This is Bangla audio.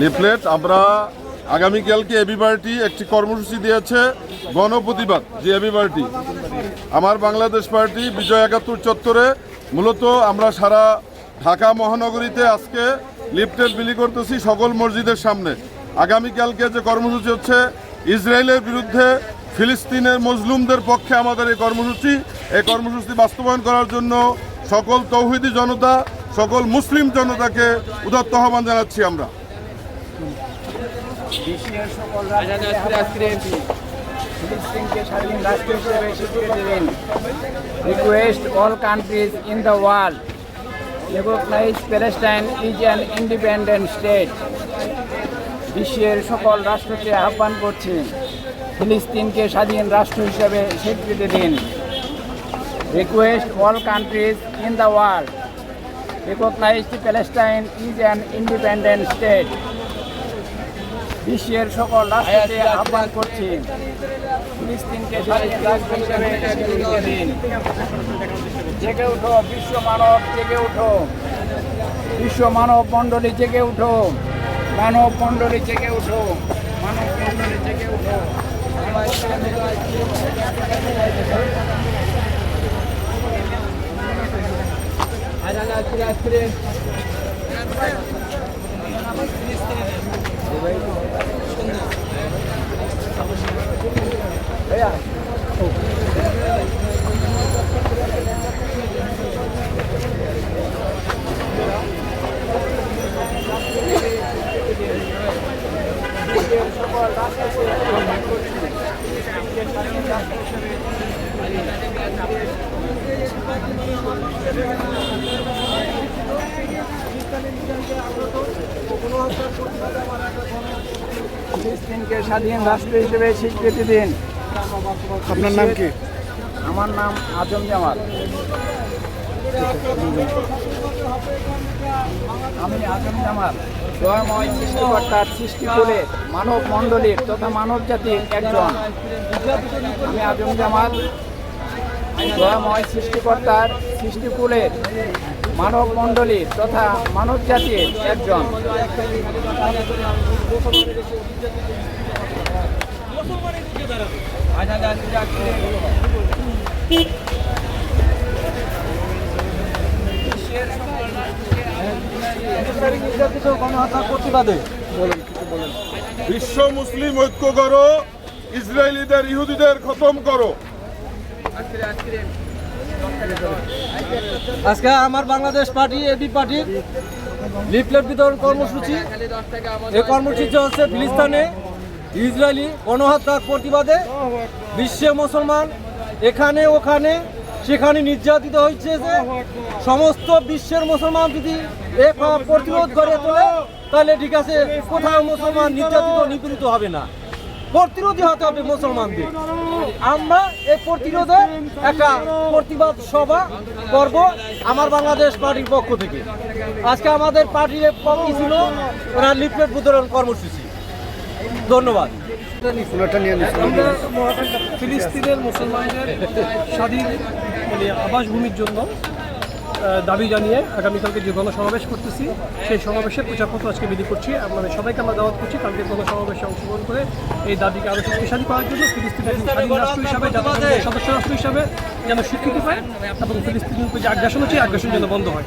লিফলেট, আমরা আগামীকালকে এবি পার্টি একটি কর্মসূচি দিয়েছে গণপ্রতিবাদ যে এবি পার্টি। আমার বাংলাদেশ পার্টি বিজয় একাত্তর চত্বরে মূলত আমরা সারা ঢাকা মহানগরীতে আজকে লিফলেট বিলি করতেছি সকল মসজিদের সামনে। আগামীকালকে যে কর্মসূচি হচ্ছে, ইসরায়েলের বিরুদ্ধে ফিলিস্তিনের মজলুমদের পক্ষে আমাদের এই কর্মসূচি। এই কর্মসূচি বাস্তবায়ন করার জন্য সকল তৌহিদি জনতা, সকল মুসলিম জনতাকে উদাত্ত আহ্বান জানাচ্ছি আমরা। স্বাধীন রাষ্ট্র হিসেবে স্বীকৃতি দেবেন request all countries in the world recognise Palestine is an independent state বিশ্বের সকল রাষ্ট্রকে আহ্বান করছি, ফিলিস্তিনকে স্বাধীন রাষ্ট্র হিসেবে স্বীকৃতি দিন। Request all countries in the world recognise Palestine is an independent state বিশ্বের সকল রাষ্ট্রকে আহ্বান করছি, ফিলিস্তিনকে জেগে উঠো, বিশ্ব মানব জেগে উঠো, বিশ্ব মানব মণ্ডলী জেগে উঠো, মানব মণ্ডলী জেগে উঠো, মানব মণ্ডলী জেগে উঠো। ফিলিস্তিনকে স্বাধীন রাষ্ট্র হিসেবে স্বীকৃতি দিন। আপনার নাম কি? আমার নাম আজম জামাল। আমি আজম জামাল। দয়াময় সৃষ্টিকর্তার সৃষ্টি করে মানব মণ্ডলীর তথা মানব জাতির একজন। আমি আজম জামাল। দয়াময় সৃষ্টিকর্তার সৃষ্টিকুলের মানব মণ্ডলীর তথা মানব জাতির একজন। প্রতিবাদে বলেন বিশ্ব মুসলিম ঐক্য করো ইসরায়েলিদের ইহুদিদের খতম করো। আজকে আমার বাংলাদেশ পার্টি এবি পার্টির লিফলেট বিতরণ কর্মসূচি। এই কর্মসূচি হচ্ছে ফিলিস্তানে। ইসরায়েলি গণহত্যার প্রতিবাদে বিশ্বে মুসলমান এখানে ওখানে সেখানে নির্যাতিত হয়েছে যে সমস্ত বিশ্বের মুসলমান যদি এ প্রতিরোধ করে তোলে, তাহলে ঠিক আছে, কোথাও মুসলমান নির্যাতিত, নিপীড়িত হবে না। প্রতিরোধী হতে হবে মুসলমানদের। আমরা এই প্রতিরোধে একটা প্রতিবাদ সভা করব আমার বাংলাদেশ পার্টির পক্ষ থেকে। আজকে আমাদের পার্টির পক্ষে ছিল ওরা লিফলেট বিতরণ কর্মসূচি। ধন্যবাদ। ফিলিস্তিনের মুসলমানদের স্বাধীন মানে আবাসভূমির জন্য দাবি জানিয়ে আগামীকালকে যে গণসমাবেশ করতেছি সেই সমাবেশে প্রচারপত্র আজকে বিলি করছি। মানে সবাইকে আমরা দাওয়াত করছি। কালকে গণসমাবেশে অংশগ্রহণ করে এই দাবিকে আরও শক্তিশালী করার জন্য ফিলিস্তিনের স্বাধীন রাষ্ট্র হিসাবে সদস্য রাষ্ট্র হিসাবে যেন স্বীকৃতি পায় এবং ফিলিস্তিনের উপর যে আগ্রাসন হচ্ছে আগ্রাসন যেন বন্ধ হয়।